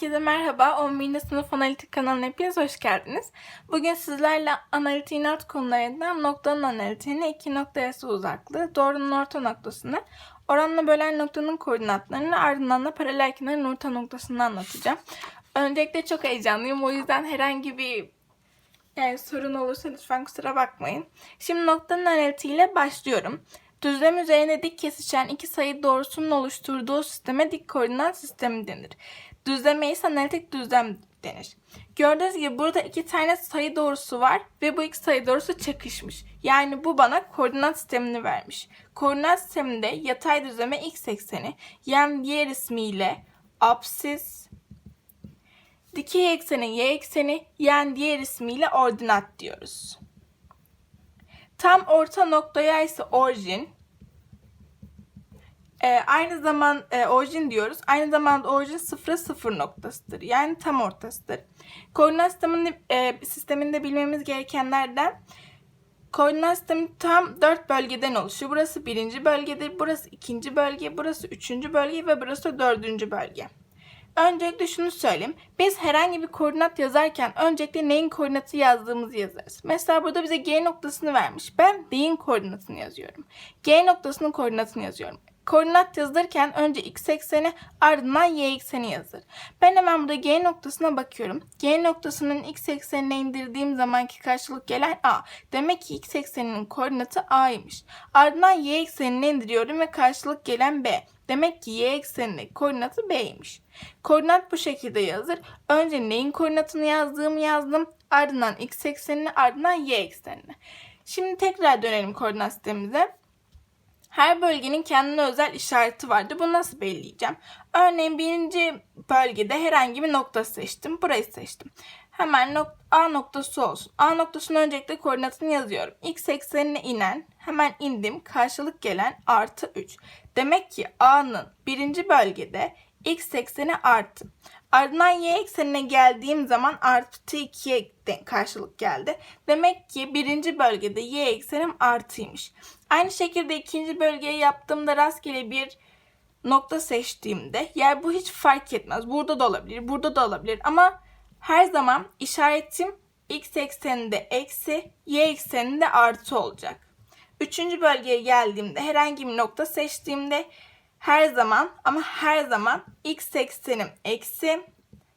Herkese merhaba. 11. sınıf analitik kanalına hepiniz hoş geldiniz. Bugün sizlerle analitiğin alt konularından noktanın analitiğini, iki nokta arası uzaklığı, doğrunun orta noktasını, oranla bölen noktanın koordinatlarını, ardından da paralel kenarın orta noktasını anlatacağım. Öncelikle çok heyecanlıyım. O yüzden herhangi bir yani sorun olursa lütfen kusura bakmayın. Şimdi noktanın analitiğiyle başlıyorum. Düzlem üzerine dik kesişen iki sayı doğrusunun oluşturduğu sisteme dik koordinat sistemi denir. Düzleme ise analitik düzlem denir. Gördüğünüz gibi burada iki tane sayı doğrusu var ve bu iki sayı doğrusu çakışmış. Yani bu bana koordinat sistemini vermiş. Koordinat sisteminde yatay düzleme x ekseni, yani diğer ismiyle apsis, dikey ekseni y ekseni, yani diğer ismiyle ordinat diyoruz. Tam orta noktaya ise orijin. Ee, aynı zaman e, orijin diyoruz. Aynı zamanda orijin sıfıra sıfır noktasıdır. Yani tam ortasıdır. Koordinat sisteminde, e, sisteminde bilmemiz gerekenlerden koordinat sistemi tam dört bölgeden oluşuyor. Burası birinci bölgedir, burası ikinci bölge, burası üçüncü bölge ve burası dördüncü bölge. Öncelikle şunu söyleyeyim. Biz herhangi bir koordinat yazarken öncelikle neyin koordinatı yazdığımızı yazarız. Mesela burada bize G noktasını vermiş. Ben D'in koordinatını yazıyorum. G noktasının koordinatını yazıyorum. Koordinat yazılırken önce x ekseni ardından y ekseni yazılır. Ben hemen burada G noktasına bakıyorum. G noktasının x eksenine indirdiğim zamanki karşılık gelen A. Demek ki x ekseninin koordinatı A'ymış. Ardından y eksenine indiriyorum ve karşılık gelen B. Demek ki y ekseninin koordinatı B'ymiş. Koordinat bu şekilde yazılır. Önce neyin koordinatını yazdığımı yazdım. Ardından x eksenini ardından y eksenini. Şimdi tekrar dönelim koordinat sistemimize. Her bölgenin kendine özel işareti vardı. Bunu nasıl belirleyeceğim? Örneğin birinci bölgede herhangi bir nokta seçtim. Burayı seçtim. Hemen nok A noktası olsun. A noktasının öncelikle koordinatını yazıyorum. X eksenine inen, hemen indim. Karşılık gelen artı 3. Demek ki A'nın birinci bölgede x ekseni artı. Ardından y eksenine geldiğim zaman artı 2'ye karşılık geldi. Demek ki birinci bölgede y eksenim artıymış. Aynı şekilde ikinci bölgeye yaptığımda rastgele bir nokta seçtiğimde yer bu hiç fark etmez. Burada da olabilir, burada da olabilir ama her zaman işaretim x ekseninde eksi, y ekseninde artı olacak. Üçüncü bölgeye geldiğimde herhangi bir nokta seçtiğimde her zaman ama her zaman x eksenim eksi,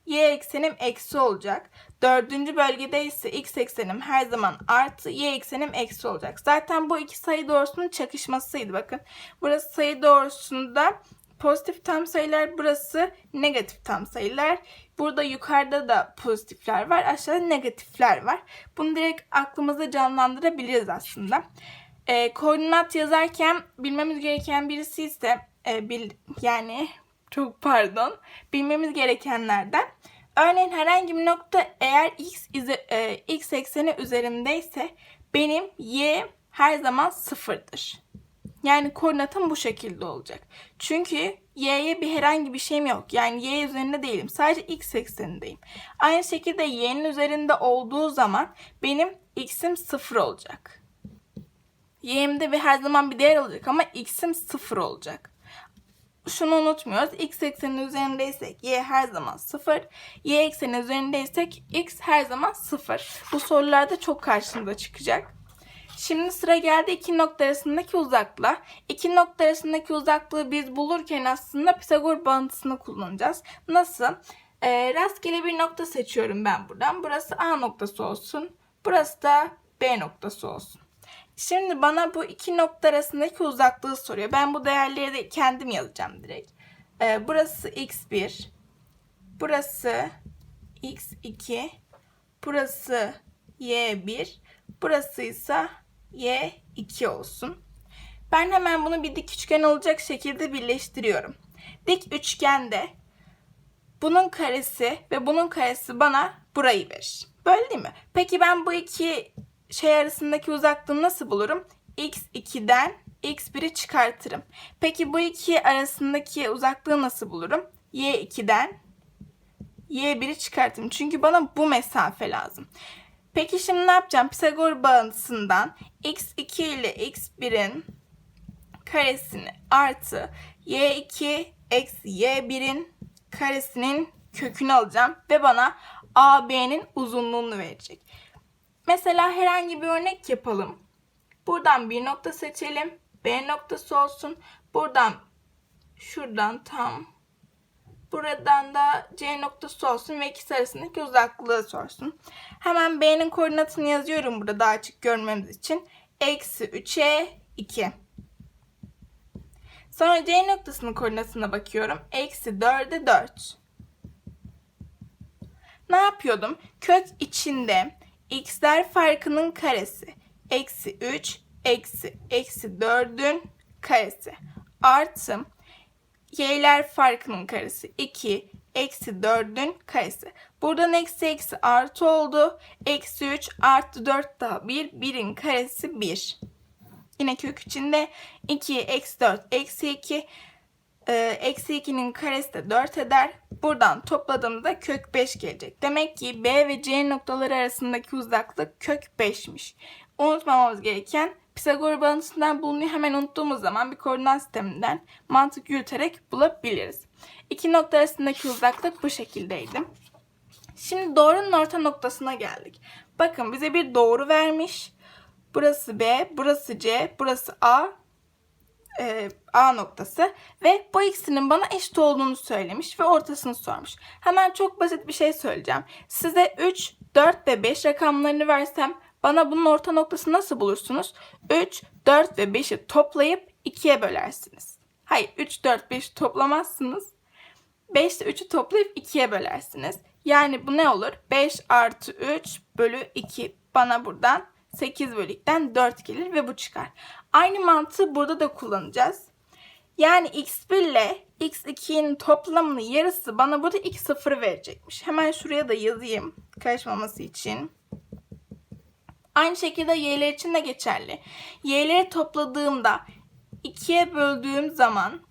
y eksenim eksi olacak. Dördüncü bölgede ise x eksenim her zaman artı, y eksenim eksi olacak. Zaten bu iki sayı doğrusunun çakışmasıydı bakın. Burası sayı doğrusunda pozitif tam sayılar, burası negatif tam sayılar. Burada yukarıda da pozitifler var, aşağıda negatifler var. Bunu direkt aklımızda canlandırabiliriz aslında. E, koordinat yazarken bilmemiz gereken birisi ise e, bil, yani çok pardon bilmemiz gerekenlerden örneğin herhangi bir nokta eğer x e, x ekseni üzerindeyse benim y her zaman sıfırdır. Yani koordinatım bu şekilde olacak. Çünkü y'ye bir herhangi bir şeyim yok. Yani y üzerinde değilim. Sadece x eksenindeyim. Aynı şekilde y'nin üzerinde olduğu zaman benim x'im sıfır olacak. Y'imde bir her zaman bir değer olacak ama x'im sıfır olacak. Şunu unutmuyoruz. X eksenin üzerindeysek y her zaman sıfır. Y eksenin üzerindeysek x her zaman sıfır. Bu sorularda çok karşımıza çıkacak. Şimdi sıra geldi iki nokta arasındaki uzaklığa. İki nokta arasındaki uzaklığı biz bulurken aslında Pisagor bağıntısını kullanacağız. Nasıl? Ee, rastgele bir nokta seçiyorum ben buradan. Burası A noktası olsun. Burası da B noktası olsun. Şimdi bana bu iki nokta arasındaki uzaklığı soruyor. Ben bu değerleri de kendim yazacağım direkt. Ee, burası x1. Burası x2. Burası y1. Burası ise y2 olsun. Ben hemen bunu bir dik üçgen olacak şekilde birleştiriyorum. Dik üçgende bunun karesi ve bunun karesi bana burayı verir. Böyle değil mi? Peki ben bu iki şey arasındaki uzaklığı nasıl bulurum? x2'den x1'i çıkartırım. Peki bu iki arasındaki uzaklığı nasıl bulurum? y2'den y1'i çıkartırım. Çünkü bana bu mesafe lazım. Peki şimdi ne yapacağım? Pisagor bağıntısından x2 ile x1'in karesini artı y2 eksi y1'in karesinin kökünü alacağım ve bana AB'nin uzunluğunu verecek. Mesela herhangi bir örnek yapalım. Buradan bir nokta seçelim. B noktası olsun. Buradan şuradan tam buradan da C noktası olsun ve ikisi arasındaki uzaklığı sorsun. Hemen B'nin koordinatını yazıyorum burada daha açık görmemiz için. Eksi 3'e 2. Sonra C noktasının koordinatına bakıyorum. Eksi 4'e 4. Ne yapıyordum? Kök içinde x'ler farkının karesi. Eksi 3 eksi eksi 4'ün karesi. Artı y'ler farkının karesi. 2 eksi 4'ün karesi. Buradan eksi eksi artı oldu. Eksi 3 artı 4 daha 1. 1'in karesi 1. Yine kök içinde 2 eksi 4 eksi 2 e, eksi 2'nin karesi de 4 eder. Buradan topladığımda kök 5 gelecek. Demek ki B ve C noktaları arasındaki uzaklık kök 5'miş. Unutmamamız gereken Pisagor bağıntısından bulunuyor. Hemen unuttuğumuz zaman bir koordinat sisteminden mantık yürüterek bulabiliriz. İki nokta arasındaki uzaklık bu şekildeydi. Şimdi doğrunun orta noktasına geldik. Bakın bize bir doğru vermiş. Burası B, burası C, burası A, e, A noktası ve bu ikisinin bana eşit olduğunu söylemiş ve ortasını sormuş. Hemen çok basit bir şey söyleyeceğim. Size 3, 4 ve 5 rakamlarını versem bana bunun orta noktasını nasıl bulursunuz? 3, 4 ve 5'i toplayıp 2'ye bölersiniz. Hayır 3, 4, 5'i toplamazsınız. 5 ile 3'ü toplayıp 2'ye bölersiniz. Yani bu ne olur? 5 artı 3 bölü 2 bana buradan 8 bölü 2'den 4 gelir ve bu çıkar. Aynı mantığı burada da kullanacağız. Yani x1 ile x2'nin toplamının yarısı bana burada x0 verecekmiş. Hemen şuraya da yazayım karışmaması için. Aynı şekilde y'ler için de geçerli. Y'leri topladığımda 2'ye böldüğüm zaman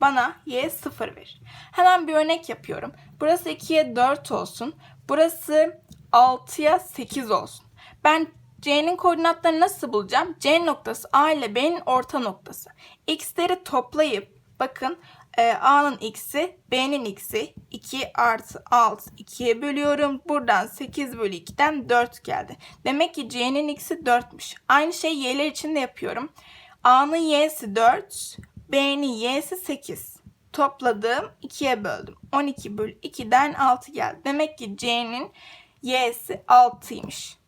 bana y 0 verir. Hemen bir örnek yapıyorum. Burası 2'ye 4 olsun. Burası 6'ya 8 olsun. Ben C'nin koordinatlarını nasıl bulacağım? C noktası A ile B'nin orta noktası. X'leri toplayıp bakın e, A'nın x'i B'nin x'i 2 artı 6 2'ye bölüyorum. Buradan 8 bölü 2'den 4 geldi. Demek ki C'nin x'i 4'müş. Aynı şey y'ler için de yapıyorum. A'nın y'si 4, B'nin y'si 8. Topladım 2'ye böldüm. 12 bölü 2'den 6 geldi. Demek ki C'nin y'si 6'ymış.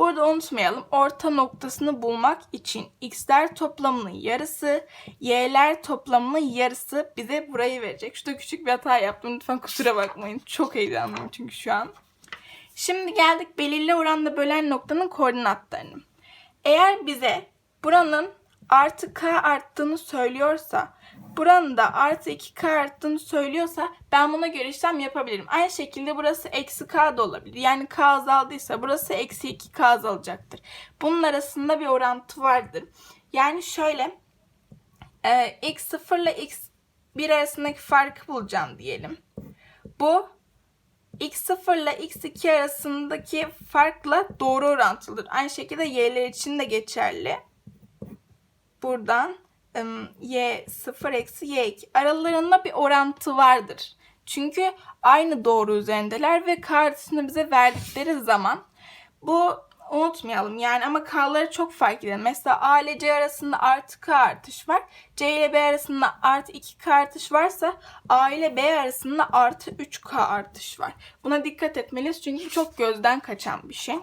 Burada unutmayalım orta noktasını bulmak için x'ler toplamının yarısı, y'ler toplamının yarısı bize burayı verecek. Şurada küçük bir hata yaptım lütfen kusura bakmayın. Çok heyecanlıyım çünkü şu an. Şimdi geldik belirli oranda bölen noktanın koordinatlarını. Eğer bize buranın artı k arttığını söylüyorsa, buranın da artı 2k arttığını söylüyorsa ben buna göre işlem yapabilirim. Aynı şekilde burası eksi k da olabilir. Yani k azaldıysa burası eksi 2k azalacaktır. Bunun arasında bir orantı vardır. Yani şöyle e, x0 ile x1 arasındaki farkı bulacağım diyelim. Bu x0 ile x2 arasındaki farkla doğru orantılıdır. Aynı şekilde y'ler için de geçerli buradan y 0 eksi y2 aralarında bir orantı vardır. Çünkü aynı doğru üzerindeler ve karşısını bize verdikleri zaman bu unutmayalım yani ama K'ları çok fark edelim. Mesela A ile C arasında artı K artış var. C ile B arasında artı 2K artış varsa A ile B arasında artı 3K artış var. Buna dikkat etmeliyiz çünkü çok gözden kaçan bir şey.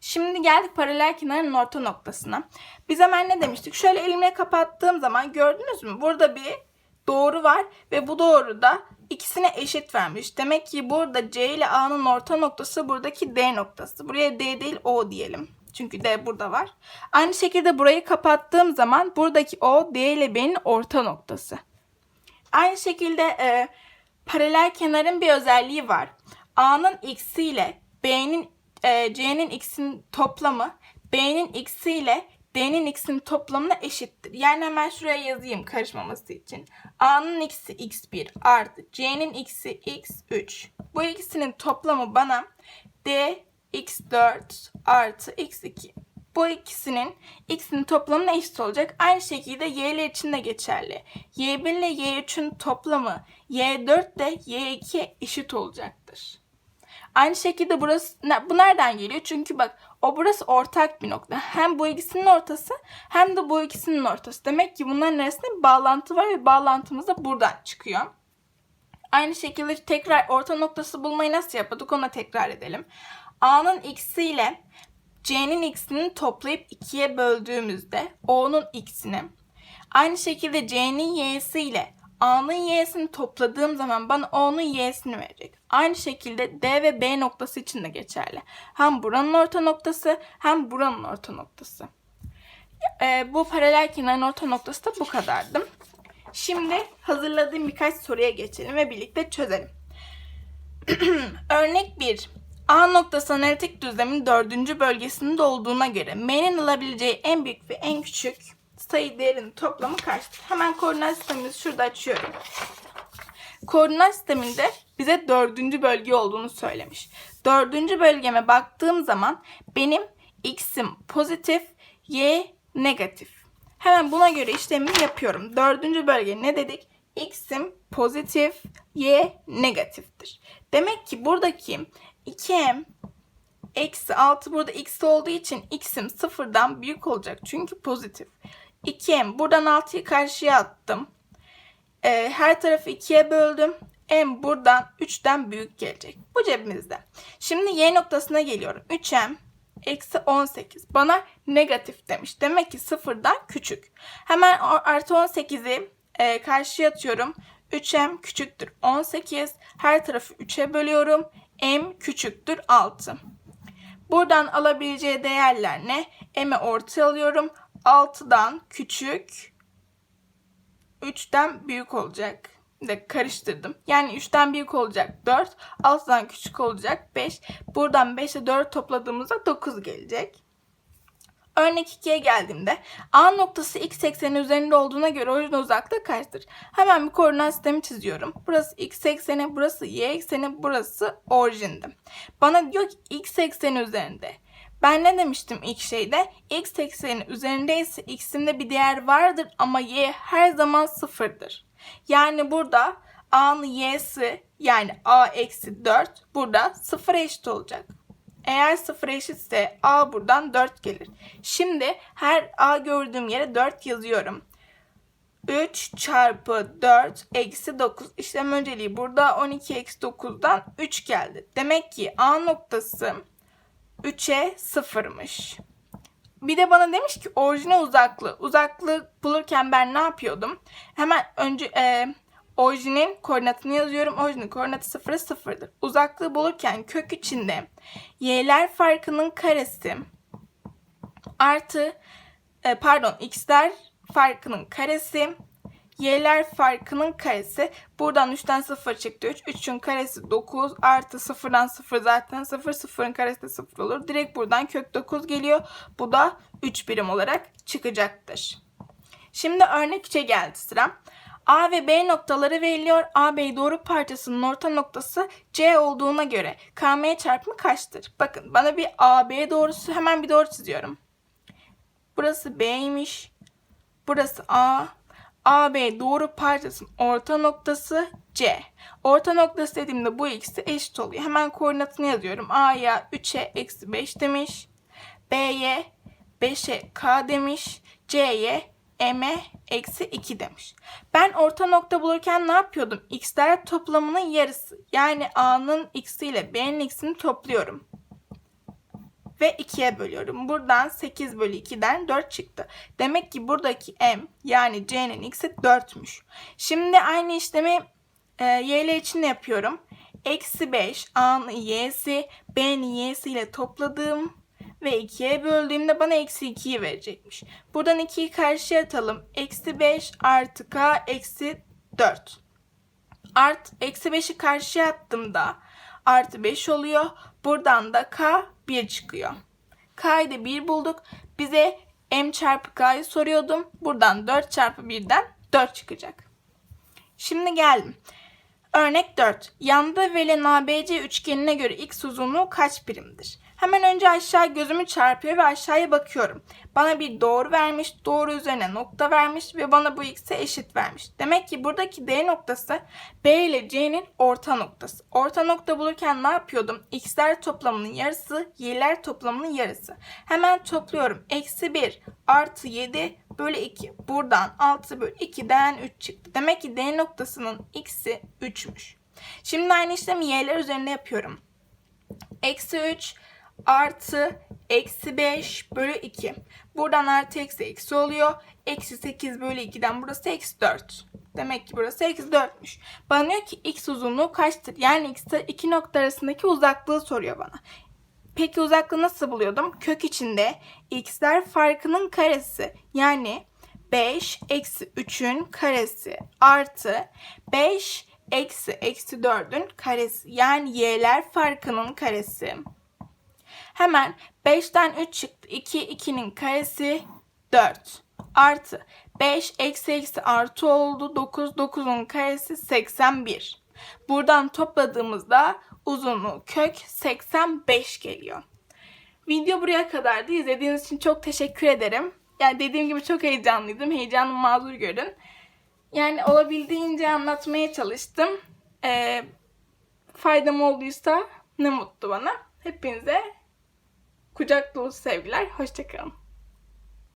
Şimdi geldik paralel kenarın orta noktasına. Biz hemen ne demiştik? Şöyle elimle kapattığım zaman gördünüz mü? Burada bir doğru var ve bu doğru da ikisine eşit vermiş. Demek ki burada C ile A'nın orta noktası buradaki D noktası. Buraya D değil O diyelim. Çünkü D burada var. Aynı şekilde burayı kapattığım zaman buradaki O D ile B'nin orta noktası. Aynı şekilde e, paralel kenarın bir özelliği var. A'nın x'i ile B'nin e, C'nin x'in toplamı B'nin x'i ile D'nin x'in toplamına eşittir. Yani hemen şuraya yazayım karışmaması için. A'nın x'i x1 artı C'nin x'i x3. Bu ikisinin toplamı bana D x4 artı x2 Bu ikisinin x'in toplamına eşit olacak. Aynı şekilde y'ler için de geçerli. y1 ile y3'ün toplamı y4 de y2'ye eşit olacaktır. Aynı şekilde burası bu nereden geliyor? Çünkü bak o burası ortak bir nokta. Hem bu ikisinin ortası hem de bu ikisinin ortası. Demek ki bunların arasında bir bağlantı var ve bağlantımız da buradan çıkıyor. Aynı şekilde tekrar orta noktası bulmayı nasıl yapıyorduk onu da tekrar edelim. A'nın x'i ile C'nin x'ini toplayıp ikiye böldüğümüzde O'nun x'ini aynı şekilde C'nin y'si ile A'nın y'sini topladığım zaman bana O'nun y'sini verecek. Aynı şekilde D ve B noktası için de geçerli. Hem buranın orta noktası hem buranın orta noktası. Ee, bu paralel kenarın orta noktası da bu kadardı. Şimdi hazırladığım birkaç soruya geçelim ve birlikte çözelim. Örnek 1. A noktası analitik düzlemin dördüncü bölgesinde olduğuna göre M'nin alabileceği en büyük ve en küçük sayı değerinin toplamı kaçtır? Hemen koordinat sistemimizi şurada açıyorum. Koordinat sisteminde bize dördüncü bölge olduğunu söylemiş. Dördüncü bölgeme baktığım zaman benim x'im pozitif, y negatif. Hemen buna göre işlemimi yapıyorum. Dördüncü bölge ne dedik? X'im pozitif, Y negatiftir. Demek ki buradaki 2M eksi 6 burada X olduğu için X'im sıfırdan büyük olacak. Çünkü pozitif. 2M buradan 6'yı karşıya attım. Ee, her tarafı 2'ye böldüm. M buradan 3'ten büyük gelecek. Bu cebimizde. Şimdi Y noktasına geliyorum. 3M eksi 18. Bana negatif demiş. Demek ki sıfırdan küçük. Hemen artı 18'i e, karşıya atıyorum. 3m küçüktür 18. Her tarafı 3'e bölüyorum. m küçüktür 6. Buradan alabileceği değerler ne? m'i ortaya alıyorum. 6'dan küçük 3'ten büyük olacak. De karıştırdım. Yani 3'ten büyük olacak 4. 6'dan küçük olacak 5. Buradan 5 ile 4 topladığımızda 9 gelecek. Örnek 2'ye geldiğimde A noktası x ekseni üzerinde olduğuna göre orijin uzaklığı kaçtır? Hemen bir koordinat sistemi çiziyorum. Burası x ekseni, burası y ekseni, burası orijindi. Bana diyor ki x ekseni üzerinde. Ben ne demiştim ilk şeyde? X ekseni üzerindeyse x'inde bir değer vardır ama y her zaman sıfırdır. Yani burada a'nın y'si yani a eksi 4 burada sıfır eşit olacak. Eğer sıfır eşitse a buradan 4 gelir. Şimdi her a gördüğüm yere 4 yazıyorum. 3 çarpı 4 eksi 9. İşlem önceliği burada 12 eksi 9'dan 3 geldi. Demek ki a noktası 3'e 0'mış. Bir de bana demiş ki orijine uzaklığı. Uzaklığı bulurken ben ne yapıyordum? Hemen önce e, orijinin koordinatını yazıyorum. Orijinin koordinatı 0'a 0'dır. Uzaklığı bulurken kök içinde y'ler farkının karesi artı e, pardon x'ler farkının karesi y'ler farkının karesi. Buradan 3'ten 0 çıktı 3. 3'ün karesi 9 artı 0'dan 0 zaten 0. 0'ın karesi de 0 olur. Direkt buradan kök 9 geliyor. Bu da 3 birim olarak çıkacaktır. Şimdi örnek 3'e geldi sıra. A ve B noktaları veriliyor. AB doğru parçasının orta noktası C olduğuna göre KM çarpımı kaçtır? Bakın bana bir AB doğrusu hemen bir doğru çiziyorum. Burası B'ymiş. Burası A. AB doğru parçasının orta noktası C. Orta noktası dediğimde bu ikisi eşit oluyor. Hemen koordinatını yazıyorum. A'ya 3'e eksi 5 demiş. B'ye 5'e K demiş. C'ye M'e eksi 2 demiş. Ben orta nokta bulurken ne yapıyordum? X'ler toplamının yarısı. Yani A'nın X'i ile B'nin X'ini topluyorum ve 2'ye bölüyorum. Buradan 8 bölü 2'den 4 çıktı. Demek ki buradaki m yani c'nin x'i 4'müş. Şimdi aynı işlemi e, y'ler için de yapıyorum. Eksi 5 a'nın y'si b'nin y'si ile topladığım ve 2'ye böldüğümde bana eksi 2'yi verecekmiş. Buradan 2'yi karşıya atalım. Eksi 5 artı k eksi 4. Art, eksi 5'i karşıya attığımda artı 5 oluyor. Buradan da k 1 çıkıyor. K'yı da 1 bulduk. Bize m çarpı k'yı soruyordum. Buradan 4 çarpı 1'den 4 çıkacak. Şimdi geldim. Örnek 4. Yanda verilen ABC üçgenine göre x uzunluğu kaç birimdir? Hemen önce aşağı gözümü çarpıyor ve aşağıya bakıyorum. Bana bir doğru vermiş, doğru üzerine nokta vermiş ve bana bu x'e eşit vermiş. Demek ki buradaki D noktası B ile C'nin orta noktası. Orta nokta bulurken ne yapıyordum? X'ler toplamının yarısı, y'ler toplamının yarısı. Hemen topluyorum. Eksi 1 artı 7 bölü 2. Buradan 6 bölü 2'den 3 çıktı. Demek ki D noktasının x'i 3'müş. Şimdi aynı işlemi y'ler üzerinde yapıyorum. Eksi 3 artı eksi 5 bölü 2. Buradan artı eksi eksi oluyor. Eksi 8 bölü 2'den burası eksi 4. Demek ki burası eksi 4'müş. Bana diyor ki x uzunluğu kaçtır? Yani x'te iki nokta arasındaki uzaklığı soruyor bana. Peki uzaklığı nasıl buluyordum? Kök içinde x'ler farkının karesi. Yani 5 eksi 3'ün karesi artı 5 eksi eksi 4'ün karesi. Yani y'ler farkının karesi. Hemen 5'ten 3 çıktı. 2, 2'nin karesi 4. Artı 5 eksi eksi artı oldu. 9, 9'un karesi 81. Buradan topladığımızda uzunluğu kök 85 geliyor. Video buraya kadardı. İzlediğiniz için çok teşekkür ederim. Yani dediğim gibi çok heyecanlıydım. Heyecanımı mazur görün. Yani olabildiğince anlatmaya çalıştım. Ee, faydam olduysa ne mutlu bana. Hepinize kucak dolusu sevgiler. Hoşçakalın.